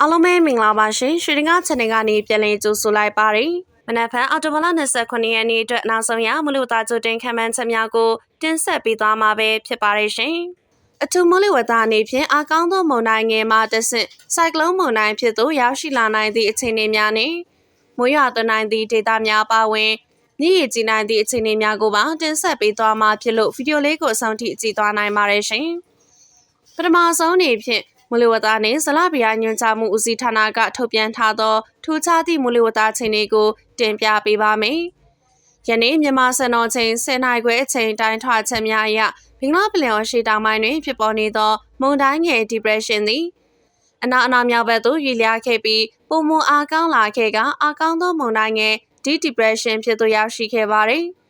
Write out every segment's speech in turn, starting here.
အားလုံးပဲမင်္ဂလာပါရှင်ရွှေဒင်္ဂ channel ကနေပြန်လည်ကြိုဆိုလိုက်ပါရယ်မနက်ဖြန်အော်တိုဘလ29ရက်နေ့အတွက်နောက်ဆုံးရမလို့သားကြိုတင်ခံမှန်းချက်များကိုတင်ဆက်ပေးသွားမှာပဲဖြစ်ပါရယ်ရှင်အထူးမိုးလေဝသအနေဖြင့်အကောင်းသောမုန်တိုင်းငယ်မှတဆင့်စိုက်ကလုန်းမုန်တိုင်းဖြစ်သို့ရောက်ရှိလာနိုင်သည့်အခြေအနေများနဲ့မိုးရွာသွန်းနိုင်သည့်ဒေသများပါဝင်မြည်ရည်ကြီးနိုင်သည့်အခြေအနေများကိုပါတင်ဆက်ပေးသွားမှာဖြစ်လို့ဗီဒီယိုလေးကိုအဆုံးထိကြည့်သွားနိုင်ပါတယ်ရှင်ပထမဆုံးအနေဖြင့် မူလဝတ္တနှင့်ဇလဗီယာညွှန်ကြားမှုဦးစီးဌာနကထုတ်ပြန်ထားသောထူးခြားသည့်မူလဝတ္တချိန်တွေကိုတင်ပြပေးပါမယ်။ယနေ့မြန်မာစံတော်ချိန်10နာရီခွဲအချိန်တိုင်းထွာချက်များအရဘင်္ဂလားပင်လယ်အော်ရှေ့တောင်ပိုင်းတွင်ဖြစ်ပေါ်နေသောမုန်တိုင်းငယ် depression သည်အနာအနာမြောက်ဘက်သို့ရွေ့လျားခဲ့ပြီးပုံမအားကောင်းလာခဲ့ကအားကောင်းသောမုန်တိုင်းငယ် deep depression ဖြစ်သို့ရောက်ရှိခဲ့ပါသည်။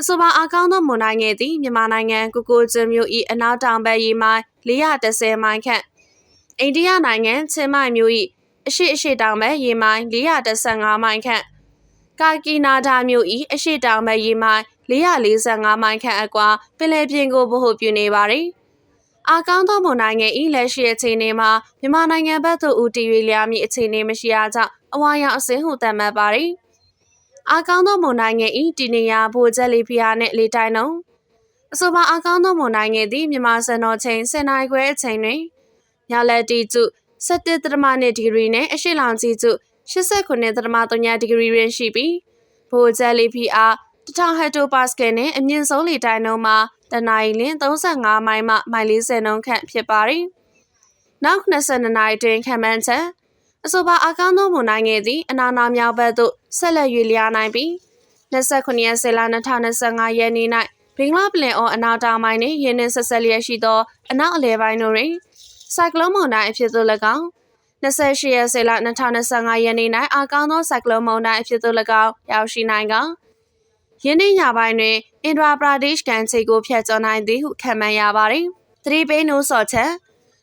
အဆိုပါအကောင်းသောမွန်တိုင်းငယ်သည်မြန်မာနိုင်ငံကုကိုကျွန်းမြို့၏အနောက်တောင်ဘက်ရေမိုင်410မိုင်ခန့် အိန္ဒိယနိုင်ငံချင်းမိုင်မြို့၏အရှိအရှိတောင်ဘက်ရေမိုင်415မိုင်ခန့်ကာကီနာဒါမြို့၏အရှိတောင်ဘက်ရေမိုင်445မိုင်ခန့်အကွာပင်လယ်ပြင်ကိုဗဟုပြုနေပါသည်အာကောင်းသောမွန်နိုင်ငံ၏လက်ရှိအခြေအနေမှာမြန်မာနိုင်ငံဘက်သို့ဦးတည်၍လျာမည့်အခြေအနေမရှိအားကြောင့်အဝါရောင်အစင်းဟုသတ်မှတ်ပါသည်အာကောင်းသောမွန်နိုင်ငံ၏တည်နေရာဗိုလ်ချက်လီဖီယာနှင့်လေတိုင်းနှုံအဆိုပါအာကောင်းသောမွန်နိုင်ငံသည်မြန်မာစံတော်ချိန်10နာရီခွဲအချိန်တွင် ညလက်တီကျု17.2ဒီဂရီနဲ့အရှိလောင်ကြီးကျု89.3ဒီဂရီရင်းရှိပြီးဘိုဂျယ်လီဖီအား1000ဟက်တိုပါစကယ်နဲ့အမြင့်ဆုံးလေတိုင်းနှုန်းမှာတနအီလ35မိုင်မှမိုင်40နှုန်းခန့်ဖြစ်ပါတယ်။နောက်22နာရီတွင်ခံမှန်းချက်အဆိုပါအကောင်းဆုံးမွန်နိုင်ငယ်သည်အနာနာမြောက်ဘက်သို့ဆက်လက်ရွေ့လျားနိုင်ပြီး29ရက်စေလ2025ရက်နေ့၌ဘင်္ဂလားပလင်အော်အနောက်တောင်ပိုင်းနှင့်ရင်းနှင်းဆက်ဆက်လျက်ရှိသောအနောက်အလယ်ပိုင်းတို့တွင် ဆိုင်ကလုန်းမုန်တိုင်းအဖြစ်သို့၎င်း28ရက်စေလ2025ရက်နေ့၌အာကောင်းသောဆိုင်ကလုန်းမုန်တိုင်းအဖြစ်သို့၎င်းရောက်ရှိနိုင်ကယင်းနေ့ညပိုင်းတွင်အင်ဒရာပရာဒေ့ရှ်ကန်ချီကိုဖျက်ကျော်နိုင်သည်ဟုခန့်မှန်းရပါသည်။သတိပေးနိုးစော်ချက်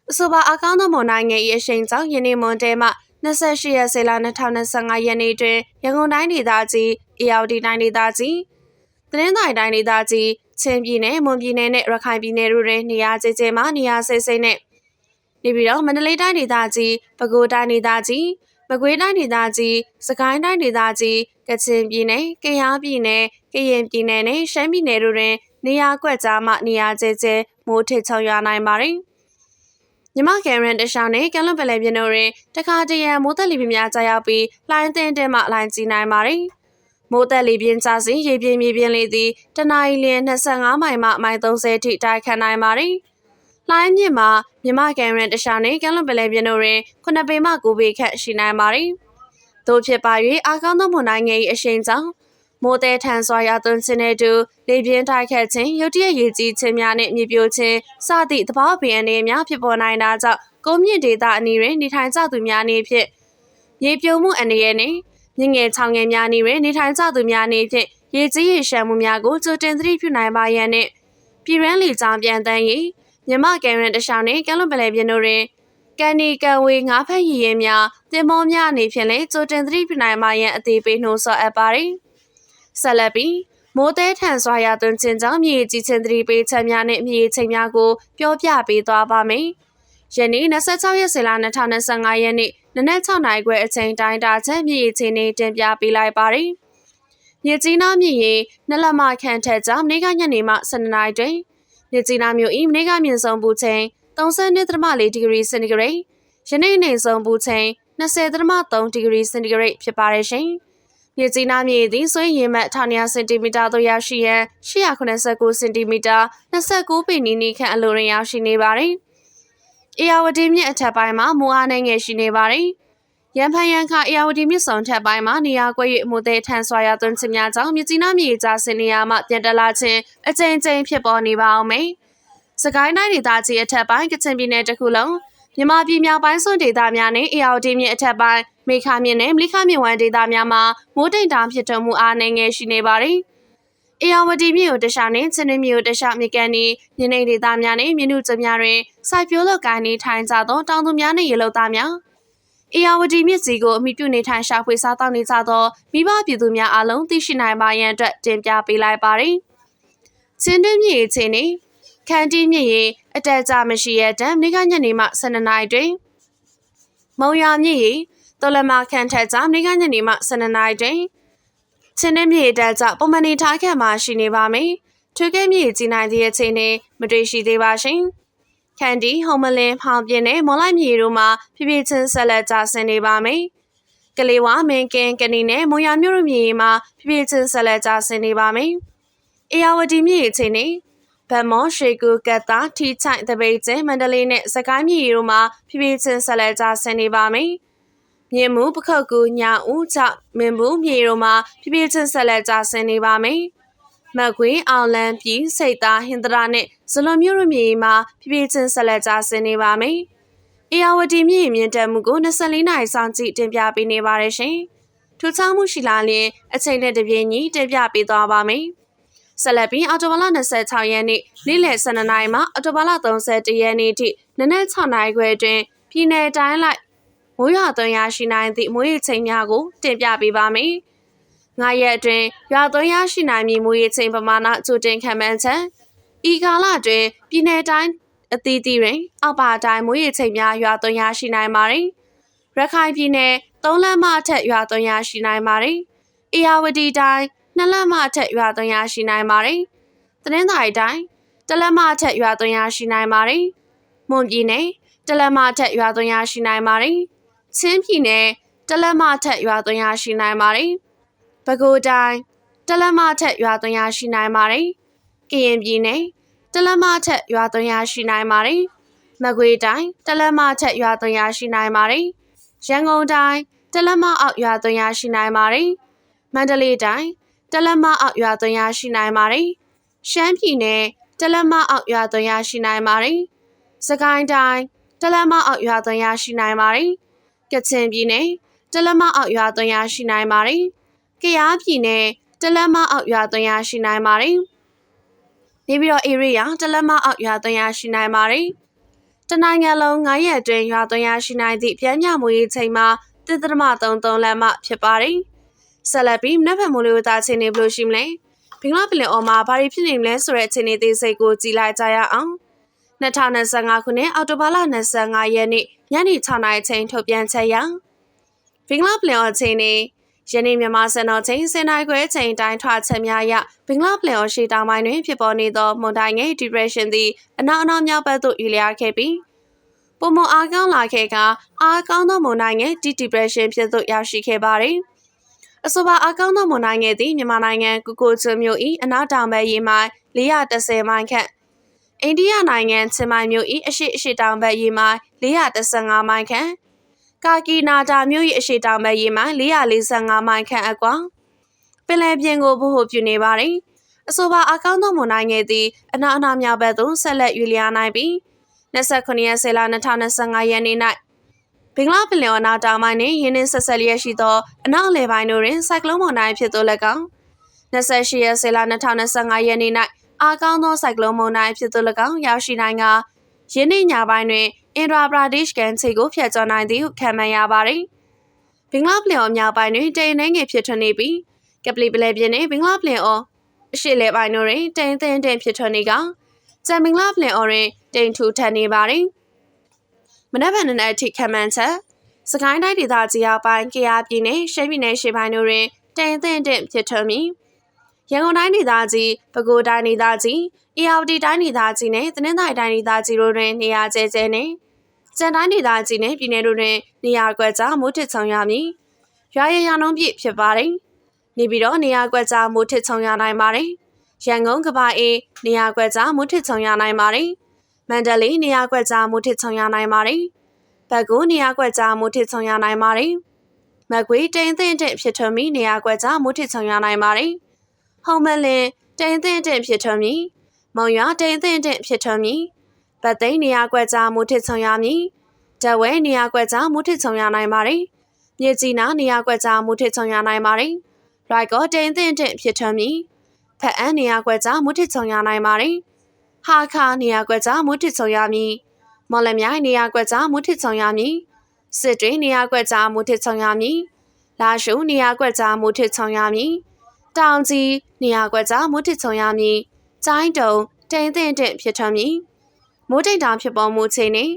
အဆိုပါအာကောင်းသောမုန်တိုင်းငယ်၏အရှိန်ကြောင့်ယင်းနေ့မွန်တဲမှ28ရက်စေလ2025ရက်နေ့တွင်ရန်ကုန်တိုင်းဒေသကြီးအေရဝတီတိုင်းဒေသကြီးသတင်းတိုင်းတိုင်းဒေသကြီးချင်းပြည်နယ်မွန်ပြည်နယ်နဲ့ရခိုင်ပြည်နယ်တို့တွင်နေရာကျကျမှနေရာစိတ်စိတ်နဲ့ နေပြီးတော့မန္တလေးတိုင်းဒေသကြီးပဲခူးတိုင်းဒေသကြီးမကွေးတိုင်းဒေသကြီးစကိုင်းတိုင်းဒေသကြီးကချင်ပြည်နယ်ကယားပြည်နယ်ကရင်ပြည်နယ်နဲ့ရှမ်းပြည်နယ်တို့တွင် နေရာကွက်ကြားမှနေရာကျကျမိုးထစ်ချုံရွာနိုင်ပါတယ်မြမကယ်ရန်တရှောင်းနဲ့ကလွန်ပလဲပြင်းတို့တွင်တခါတရံမိုးသက်လီပြင်းများကြာရောက်ပြီးလိုင်းတင်တင်မှလိုင်းကြီးနိုင်ပါတယ်မိုးသက်လီပြင်းကြစဉ်ရေပြင်းမြေပြင်းလေးသည်တနအီလ25မိုင်မှမိုင်30ထိတိုက်ခတ်နိုင်ပါတယ်။ လှိုင်းမြင့်မှာမြမကန်ရန်တခြားနဲ့ကမ်းလွန်ပလဲပြင်းတို့တွင်ခုနှစ်ပေမှ9ပေခန့်ရှိနိုင်ပါသည်။သို့ဖြစ်ပါ၍အာကောင်းသောမွန်တိုင်းငယ်၏အရှိန်ကြောင့်မိုးတဲထန်စွာရသွန်းခြင်းနဲ့တူလေပြင်းတိုက်ခတ်ခြင်းရုတ်တရက်ရေကြီးခြင်းများနှင့်မြေပြိုခြင်းစသည့်သဘာဝဘေးအန္တရာယ်များဖြစ်ပေါ်နိုင်တာကြောင့်ကုန်းမြင့်ဒေသအနီးတွင်နေထိုင်ကြသူများနေဖြင့်ရေပြိုမှုအန္တရာယ်နှင့်မြင့်ငယ်ချောင်ငယ်များနေတွင်နေထိုင်ကြသူများနေဖြင့်ရေကြီးရေရှမ်းမှုများကိုကြိုတင်သတိပြုနိုင်ပါရန်နှင့်ပြည်ရန်လီကြောင်ပြန်တန်း၍ မြမကယ်ရန်တရှောင်းနှင့်ကမ်းလွန်ပလဲပြင်းတို့တွင်ကန်နီကန်ဝေငါးဖက်ရည်ရင်များတင်မောများအနေဖြင့်လည်းကြိုတင်သတိပြုနိုင်မှရန်အသေးပေးနှိုးဆော်အပ်ပါသည်ဆက်လက်ပြီးမိုးတဲထန်စွာရသွင်းခြင်းကြောင့်မြေကြီးချင်းသတိပေးချက်များနဲ့မြေချိန်များကိုပြောပြပေးသွားပါမယ်ယနေ့26ရက်ဇေလ2025ရက်နေ့နနက်6နာရီခွဲအချိန်တိုင်းတာချက်မြေချိန်နေတင်ပြပေးလိုက်ပါသည်မြေကြီးနားမြေရီနှစ်လက်မခန့်ထက်ကြောင့်နေ့ကညနေမှ12နာရီတွင် မြကြီးနားမြို့၏မနေ့ကမြင့်ဆုံးပူချိန်32.4ဒီဂရီစင်တီဂရိတ်ယနေ့နှိမ်ဆုံးပူချိန်20.3ဒီဂရီစင်တီဂရိတ်ဖြစ်ပါတယ်ရှင်။မြကြီးနားမြေသည်ဆွေးရင်မှတ်1900စင်တီမီတာသို့ရောက်ရှိရန်889စင်တီမီတာ29ပေနီးနီးခန့်အလိုတွင်ရောက်ရှိနေပါတယ်။အေယာဝတီမြစ်အထက်ပိုင်းမှာမူအားနှဲငယ်ရှိနေပါတယ်။ ရန်ဖန်ရန်ခအေယာဝတီမြစ်ဆောင်ထက်ပိုင်းမှာနေရာကွက်၍အမှုသေးထန်စွာရသွန်းခြင်းများကြောင့်မြကြီးနားမြေကြားစင်နေရာမှပြန်တက်လာခြင်းအကြိမ်ကြိမ်ဖြစ်ပေါ်နေပါအောင်မယ်။စကိုင်းတိုင်းဒေသကြီးအထက်ပိုင်းကချင်ပြည်နယ်တစ်ခုလုံးမြန်မာပြည်မြောက်ပိုင်းစွန်းဒေသများနဲ့အေယာဝတီမြစ်အထက်ပိုင်းမေခါမြစ်နဲ့မလိခမြစ်ဝမ်းဒေသများမှာမိုးတိမ်တောင်ဖြစ်ထွန်းမှုအားနည်းငယ်ရှိနေပါတယ်။အေယာဝတီမြို့တခြားနဲ့ချင်းတွင်းမြို့တခြားမြေကန်နီမြင်းနေဒေသများနဲ့မြင်းနုကျများတွင်စိုက်ပျိုးလုပ်ကိုင်နေထိုင်ကြသောတောင်သူများနှင့်ရေလုပ်သားများ အေယာဝတီမြစ်စီကိုအမိပြုနေထိုင်ရှာဖွေစားတောက်နေကြသောမိဘပြည်သူများအားလုံးသိရှိနိုင်ပါရန်အတွက်တင်ပြပေးလိုက်ပါတယ်။ချင်းတွင်းမြေအခြေအနေခန်းတီးမြစ်ရေအတက်အကျမရှိရတဲ့နေ့ကညနေမှ12နာရီတွင်မုံရမြစ်ရီတော်လမခန့်ထက်ကြောင့်နေကညနေမှ12နာရီတွင်ချင်းနှင်းမြေတက်ကြောင့်ပုံမှန်နေထားခဲ့မှရှိနေပါမယ်။ထွေးကဲမြေကြီးနိုင်သည့်အချိန်နဲ့မတွေ့ရှိသေးပါရှင်။ ခန်ဒီဟုံမလင်းဖောင်ပြင်းနဲ့မော်လိုက်မြေတို့မှာဖြည်းဖြည်းချင်းဆက်လက်ကျဆင်းနေပါမယ်။ကလေးဝမင်းကင်းကနီနဲ့မုံရမြို့မြေမှာဖြည်းဖြည်းချင်းဆက်လက်ကျဆင်းနေပါမယ်။အေယာဝတီမြေအချိန်နဲ့ဗတ်မော်ရွှေကူကတ်တာထီချိုင်တပိတ်ကျင်းမန္တလေးနဲ့စကိုင်းမြေတို့မှာဖြည်းဖြည်းချင်းဆက်လက်ကျဆင်းနေပါမယ်။မြေမှုပခောက်ကူညာဦးချမင်းဘူးမြေတို့မှာဖြည်းဖြည်းချင်းဆက်လက်ကျဆင်းနေပါမယ်။မကွေးအောင်လန်းပြည်စိတ်သားဟင်္ဒရာနဲ့ ဇလွန်မြို့ရမြေမှာဖြည်းဖြည်းချင်းဆက်လက်ကျဆင်းနေပါမယ်။အေယာဝတီမြေမြင့်တက်မှုကို24နိုင်ဆောင်ကြည့်တင်ပြပေးနေပါတယ်ရှင်။ထူးခြားမှုရှိလာရင်အချိန်နဲ့တပြေးညီတင်ပြပေးသွားပါမယ်။ဆက်လက်ပြီးအော်တိုဘာလ26ရက်နေ့နေ့လယ်12နာရီမှအော်တိုဘာလ31ရက်နေ့ထိနနက်6နာရီခွဲတွင်ပြည်내တိုင်းလိုက်မိုးရွာသွန်းရရှိနိုင်သည့်မိုးရေချိန်များကိုတင်ပြပေးပါမယ်။ငါရက်အတွင်းရွာသွန်းရရှိနိုင်မည့်မိုးရေချိန်ပမာဏကြိုတင်ခံမှန်းချက် ဤကာလတွင်ပြည်내တိုင်းအသီးသီးတွင်အောက်ပါတိုင်းမိုးရေချိန်များရွာသွန်းရရှိနိုင်ပါသည်။ရခိုင်ပြည်နယ်သုံးလမ်းမအထက်ရွာသွန်းရရှိနိုင်ပါသည်။အေယာဝတီတိုင်းနှစ်လမ်းမအထက်ရွာသွန်းရရှိနိုင်ပါသည်။သတင်းသာရီတိုင်းတလက်မအထက်ရွာသွန်းရရှိနိုင်ပါသည်။မွန်ပြည်နယ်တလက်မအထက်ရွာသွန်းရရှိနိုင်ပါသည်။ချင်းပြည်နယ်တလက်မထက်ရွာသွင်းရရှိနိုင်ပါတယ်။ပဲခူးတိုင်းတလက်မထက်ရွာသွင်းရရှိနိုင်ပါတယ်။ကရင်ပြည်နယ် တလက်မထက်ရွာသွင်းရရှိနိုင်ပါတယ်။မကွေးတိုင်းတလက်မထက်ရွာသွင်းရရှိနိုင်ပါတယ်။ရန်ကုန်တိုင်းတလက်မအောက်ရွာသွင်းရရှိနိုင်ပါတယ်။မန္တလေးတိုင်းတလက်မအောက်ရွာသွင်းရရှိနိုင်ပါတယ်။ရှမ်းပြည်နယ်တလက်မအောက်ရွာသွင်းရရှိနိုင်ပါတယ်။စကိုင်းတိုင်းတလက်မအောက်ရွာသွင်းရရှိနိုင်ပါတယ်။ကချင်ပြည်နယ်တလမအောက်ရွာသွင်းရရှိနိုင်ပါတယ်။ကယားပြည်နယ်တလမအောက်ရွာသွင်းရရှိနိုင်ပါတယ်။ နေပြီးတော့ area တလမအောက်ရွာသွင်းရရှိနိုင်ပါတယ်။တနိုင်ငံလုံး9ရက်အတွင်းရွာသွင်းရရှိနိုင်သည့်ပြန်မြမှုရေးချိန်မှာတစ်သမ33လမ်းမှဖြစ်ပါတယ်။ဆက်လက်ပြီးမနက်ဖြန်မိုးလေဝသအခြေအနေဘယ်လိုရှိမလဲ။ဘင်္ဂလားပင်လယ်အော်မှာဘာတွေဖြစ်နေမလဲဆိုတဲ့အခြေအနေသေးစိတ်ကိုကြည့်လိုက်ကြရအောင်။2025ခုနှစ်အောက်တိုဘာလ25ရက်နေ့ညနေ6နာရီချိန်ထုတ်ပြန်ချက်အရဘင်္ဂလားပလင်အော်ချိန်နေ ယနေ့မြန်မာစံတော်ချိန်စင်နိုင်ခွဲချိန်တိုင်းထွာချက်များအရဘင်္ဂလားပလင်အော်ရှေ့တောင်ပိုင်းတွင်ဖြစ်ပေါ်နေသောမွန်တိုင်းငယ် depression သည်အနောက်အနောက်မြောက်ဘက်သို့ယူလျားခဲ့ပြီးပုံမအားကောင်းလာခဲ့ကအားကောင်းသောမွန်တိုင်းငယ် depression ဖြစ်သို့ရောက်ရှိခဲ့ပါသည်အဆိုပါအကောင်းသောမွန်တိုင်းငယ်သည်မြန်မာနိုင်ငံကုကိုကျွန်းမြို့၏အနောက်တောင်ဘက်ရေမိုင်430မိုင်ခန့်အိန္ဒိယနိုင်ငံချင်မိုင်မြို့၏အရှိအရှိတောင်ဘက်ရေမိုင်415မိုင်ခန့် ကာကီနာတာမြို့၏အရှိတောင်ဘက်ရေမိုင်445မိုင်ခန့်အကွာပင်လယ်ပြင်ကိုဗဟိုပြုနေပါသည်အဆိုပါအကောင်းသောမွန်နိုင်ငယ်သည်အနောက်အနောက်မြောက်ဘက်သို့ဆက်လက်ရွေ့လျားနိုင်ပြီး29ရက်ဆေလ2025ရက်နေ့၌ဘင်္ဂလားပင်လယ်အနောက်တောင်ပိုင်းနှင့်ရင်းနှင်းဆက်ဆက်လျက်ရှိသောအနောက်အလယ်ပိုင်းတို့တွင်စိုက်ကလုန်းမုန်တိုင်းဖြစ်သို့၎င်း28ရက်ဆေလ2025ရက်နေ့၌အားကောင်းသောစိုက်ကလုန်းမုန်တိုင်းဖြစ်သူ၎င်းရောက်ရှိနိုင်ကယင်းနေ့ညပိုင်းတွင် အင်ဒရာပရာဒေ့ရှ်ကန်ချီကိုဖျက်ချော်နိုင်သည်ဟုခံမှန်းရပါသည်။ဘင်္ဂလားပလင်အော်မြောက်ပိုင်းတွင်တိမ်နှင်းငယ်ဖြစ်ထွန်းနေပြီးကပလီပလဲပြင်းနှင့်ဘင်္ဂလားပလင်အော်အရှိလေပိုင်းတို့တွင်တိမ်သင်းတင်ဖြစ်ထွန်းနေကကျန်ဘင်္ဂလားပလင်အော်တွင်တိမ်ထူထပ်နေပါသည်။မနက်ဖြန်နေ့အထိခံမှန်းချက်စကိုင်းတိုင်းဒေသကြီးအပိုင်းကရားပြည်နယ်ရှမ်းပြည်နယ်ရှေ့ပိုင်းတို့တွင်တိမ်သင်းတင်ဖြစ်ထွန်းပြီးရန်ကုန်တိုင်းဒေသကြီး၊ပဲခူးတိုင်းဒေသကြီး၊အေရဝတီတိုင်းဒေသကြီးနဲ့တနင်္သာရီတိုင်းဒေသကြီးတို့တွင်နေရာကျဲကျဲနဲ့ ကျန်တိုင်းဒေသကြီးနဲ့ပြည်내တို့တွင်နေရာကွက်ကြားမိုးထစ်ဆောင်ရမည်။ရွာရရနှုံးပြည့်ဖြစ်ပါတယ်။နေပြီးတော့နေရာကွက်ကြားမိုးထစ်ဆောင်ရနိုင်ပါတယ်။ရန်ကုန်ကဘာအေးနေရာကွက်ကြားမိုးထစ်ဆောင်ရနိုင်ပါတယ်။မန္တလေးနေရာကွက်ကြားမိုးထစ်ဆောင်ရနိုင်ပါတယ်။ဘက်ကူနေရာကွက်ကြားမိုးထစ်ဆောင်ရနိုင်ပါတယ်။မကွေးတိန်သင့်တဲ့ဖြစ်ထွန်းပြီးနေရာကွက်ကြားမိုးထစ်ဆောင်ရနိုင်ပါတယ်။ဟုံမလင်တိန်သင့်တဲ့ဖြစ်ထွန်းမည်မုံရွာတိန်သင့်တဲ့ဖြစ်ထွန်းမည် ဗတ်သိန်းနေရာကွက်ကြားမိုးထစ်ဆောင်ရမည်။တဝဲနေရာကွက်ကြားမိုးထစ်ဆောင်ရနိုင်ပါသည်။မြေကြီးနာနေရာကွက်ကြားမိုးထစ်ဆောင်ရနိုင်ပါသည်။ရိုက်ကောတိန်တင့်တင့်ဖြစ်ထွန်းမည်။ဖက်အန်းနေရာကွက်ကြားမိုးထစ်ဆောင်ရနိုင်ပါသည်။ဟာခါနေရာကွက်ကြားမိုးထစ်ဆောင်ရမည်။မော်လမြိုင်နေရာကွက်ကြားမိုးထစ်ဆောင်ရမည်။စစ်တွေးနေရာကွက်ကြားမိုးထစ်ဆောင်ရမည်။လာရှုံနေရာကွက်ကြားမိုးထစ်ဆောင်ရမည်။တောင်ကြီးနေရာကွက်ကြားမိုးထစ်ဆောင်ရမည်။ကျိုင်းတုံတိန်တင့်တင့်ဖြစ်ထွန်းမည်။ မိုးတိတ်တာဖြစ်ပေါ်မှုချိန်နှင့်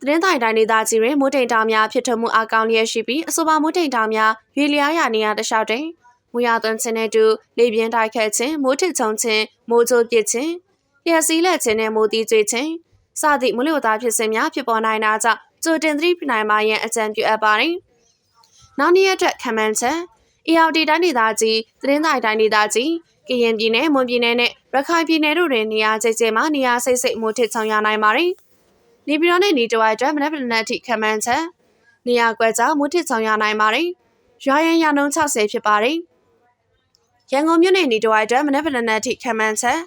သတင်းတိုင်တိုင်းဒေသကြီးတွင်မိုးတိမ်တောင်များဖြစ်ထွန်းမှုအကောင်းလျက်ရှိပြီးအဆိုပါမိုးတိမ်တောင်များရွေလျားရာနေရာတစ်လျှောက်တွင်မူရသွန်းခြင်းနဲ့တူလေပြင်းတိုက်ခတ်ခြင်းမိုးထစ်ချုံခြင်းမိုးကြိုးပစ်ခြင်းလျှက်စီးလက်ခြင်းနဲ့မိုးတီးကျွေးခြင်းစသည့်မူလသားဖြစ်စဉ်များဖြစ်ပေါ်နိုင်တာကြောင့်ကြိုတင်သတိပြုနိုင်ပါရန်အကြံပြုအပ်ပါတယ်။နောက်နေ့ရက်အတွက်ခံမှန်းချက် ARD တိုင်းဒေသကြီးသတင်းတိုင်တိုင်းဒေသကြီး ကရင်ပြည်နယ်မွန်ပြည်နယ်နဲ့ရခိုင်ပြည်နယ်တို့တွင်နေရာကျကျမှနေရာစိတ်စိတ်မိုးထစ်ချုံရနိုင်ပါတယ်။နေပြည်တော်နဲ့နေတဝိုက်အတွက်မနက်ဖြန်နေ့အထိခံမှန်းချက်နေရာကွက်ကြောင့်မိုးထစ်ချုံရနိုင်ပါတယ်။ရွာရန်ရနှုန်း60ဖြစ်ပါတယ်။ရန်ကုန်မြို့နယ်နေတဝိုက်အတွက်မနက်ဖြန်နေ့အထိခံမှန်းချက်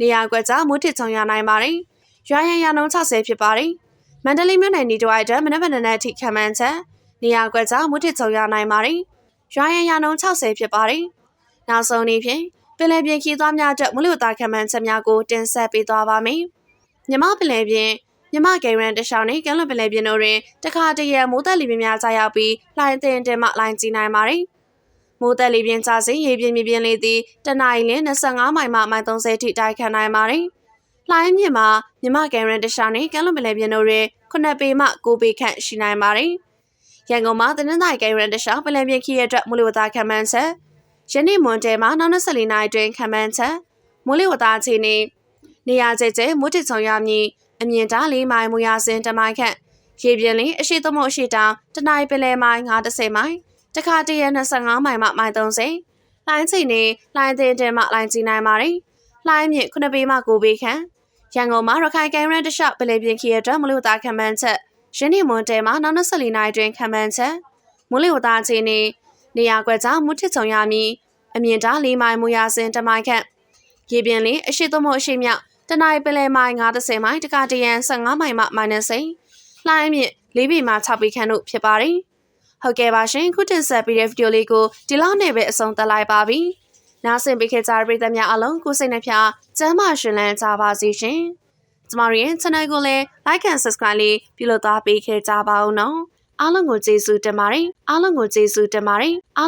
နေရာကွက်ကြောင့်မိုးထစ်ချုံရနိုင်ပါတယ်။ရွာရန်ရနှုန်း60ဖြစ်ပါတယ်။မန္တလေးမြို့နယ်နေတဝိုက်အတွက်မနက်ဖြန်နေ့အထိခံမှန်းချက်နေရာကွက်ကြောင့်မိုးထစ်ချုံရနိုင်ပါတယ်။ရွာရန်ရနှုန်း60ဖြစ်ပါတယ်။နောက်ဆုံးနေ့ဖြင့် ပင်လယ်ပြင်ခီးသွားများအတွက်မလို့သားခံမှန်းချက်များကိုတင်ဆက်ပေးသွားပါမယ်။မြမပင်လယ်ပြင်မြမဂိရန်တရှောင်းနဲ့ကမ်းလွန်ပင်လယ်ပြင်တို့တွင်တခါတရံမိုးသက်လေပြင်းများကြာရောက်ပြီးလှိုင်းတင်တင်မှလှိုင်းကြီးနိုင်ပါတယ်။မိုးသက်လေပြင်းကြာစဉ်ရေပြင်းမြေပြင်းလေးသည်တနအီလ25မိုင်မှမိုင်30ထိတိုက်ခတ်နိုင်ပါတယ်။လှိုင်းမြင့်မှာမြမဂိရန်တရှောင်းနဲ့ကမ်းလွန်ပင်လယ်ပြင်တို့တွင်9ပေမှ9ပေခန့်ရှိနိုင်ပါတယ်။ရန်ကုန်မှာသတင်းတိုင်ဂိရန်တရှောင်းပင်လယ်ပြင်ခီးရအတွက်မလို့သားခံမှန်းချက် ယနေ့မွန်တဲမှာနောက်24နာရီတွင်ခံမှန်းချက်မိုးလေဝသအခြေအနေနေရာကျကျမိုးတစ်ချုံရမည်အမြင့်တား၄မိုင်မူရစင်တမိုင်ခန့်ရေပြင်းလင်းအရှိသမုတ်အရှိတောင်တနိုင်ပင်လယ်မိုင်90မိုင်တခါတရ25မိုင်မှမိုင်30လိုင်းချိန်နေလိုင်းတင်တင်မှလိုင်းကြီးနိုင်ပါတယ်လိုင်းမြင့်9ပေမှ9ပေခန့်ရန်ကုန်မှာရခိုင်ကိုင်းရန်တလျှောက်ပလေပြင်းခီရအတွက်မလို့သားခံမှန်းချက်ရင်းနှီမွန်တဲမှာနောက်24နာရီတွင်ခံမှန်းချက်မိုးလေဝသအခြေအနေ နေရာကွက်ကြောင့်မူထစ်ချုံရမည်အမြင့်တား၄မိုင်မူရစင်တမိုင်ခန့်ရေပြင်းလင်းအရှိသမုတ်အရှိမြောက်တနင်္လာပင်လယ်မိုင်90မိုင်တကတရန်15မိုင်မှမိုင်နှစိလှိုင်းမြင့်၄ပေမှ6ပေခန့်တို့ဖြစ်ပါတယ်ဟုတ်ကဲ့ပါရှင်ခုတင်ဆက်ပေးတဲ့ဗီဒီယိုလေးကိုဒီလောက်နဲ့ပဲအဆုံးသတ်လိုက်ပါပြီနားဆင်ပေးခဲ့ကြတဲ့ပရိသတ်များအားလုံးကိုစိတ်နှဖျားစမ်းမရှင်လန်းကြပါစေရှင်ကျမတို့ရဲ့ channel ကိုလည်း like and subscribe လေးပြုလုပ်သွားပေးခဲ့ကြပါဦးနော် အားလုံးကိုကျေးဇူးတင်ပါတယ်အားလုံးကိုကျေးဇူးတင်ပါတယ်